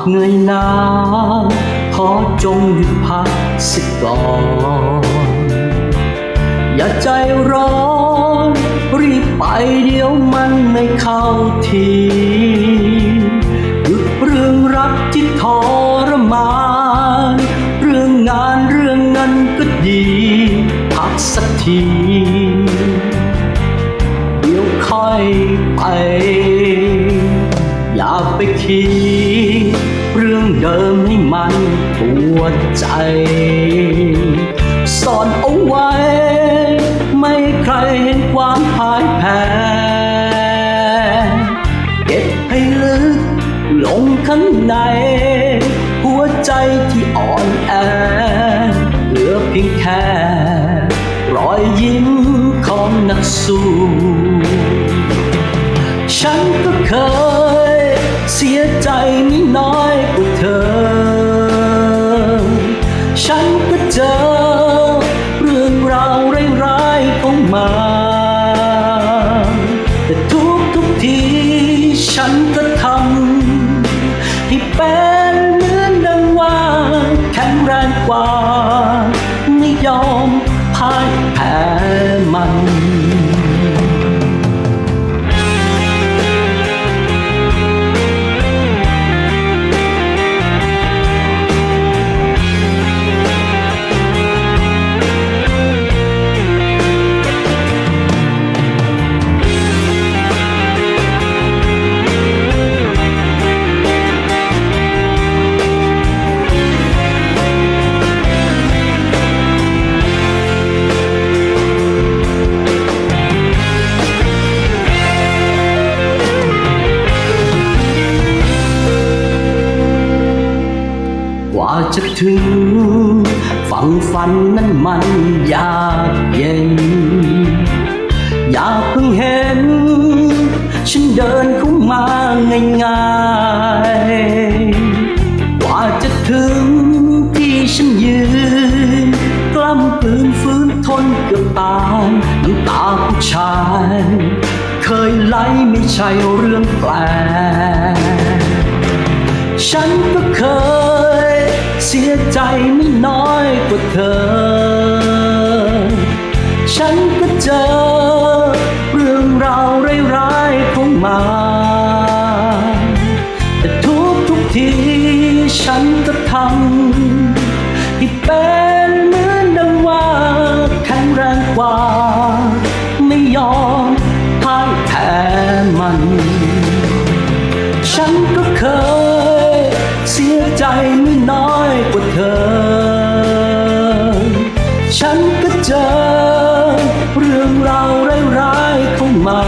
ากเหนื่อยหนาขอจงหยุดพักสักก่อน อย่าใจร้อน รีบไปเดี๋ยวมันไม่เข้าทีหยุดเรื่องรักที่ทรมาน เรื่องงานเรื่องเงินก็ดี พักสักทีเดี๋ยวค่อยไป อย่าไปคิด เดิมให้มันปวดใจ ซ่อนเอาไว้ ไม่ใครเห็นความพ่ายแพ้เก็บให้ลึกลงข้างใน หัวใจที่อ่อนแอเหลือเพียงแค่รอยยิ้มของนักสู้ฉันก็เคยเสียใจไม่น้อย ยอมพ่ายแพ้มัน จะถึง ฝั่งฝันนั้นมันยากเย็น อยากเพิ่งเห็น ฉันเดินเข้ามาง่ายๆกว่าจะถึงที่ฉันยืน กล้ำกลืนฟื้นทนเกือบตายน้ำตาผู้ชาย เคยไหลไม่ใช่เรื่องแปลกฉันก็เคย เสียใจไม่น้อยกว่าเธอ ฉันก็เจอ เรื่องราวร้ายๆข้ามา แต่ทุกทุกทีฉันก็ทำให้เป็นเหมือนดังว่าแข็งแรงกว่า ไม่ยอมพ่ายแพ้มัน ฉันก็เคยเสียใจ ฉันก็เจอ เรื่องราวร้ายๆเข้ามา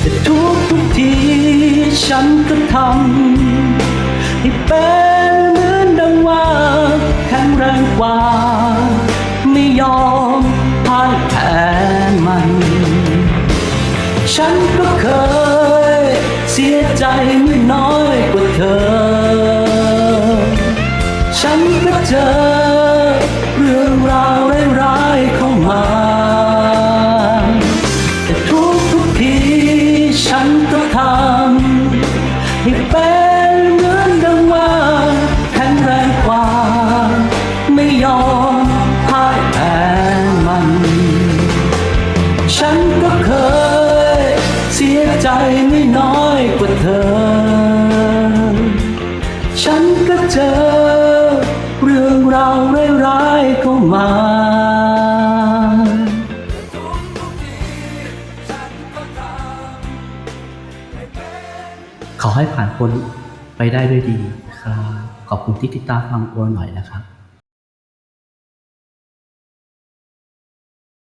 แต่ทุกทุกทีฉันก็ทำให้เป็นเหมือนดังว่าแข็งแรงกว่า ไม่ยอมพ่ายแพ้มัน ฉันก็เคยเสียใจ ไม่น้อยกว่าเธอ ฉันก็เจอ เรื่องราวร้ายๆเข้ามา ขอให้ผ่านพ้นไปได้ด้วยดีครับขอบคุณที่ติดตามฟังโอหน่อยนะครับ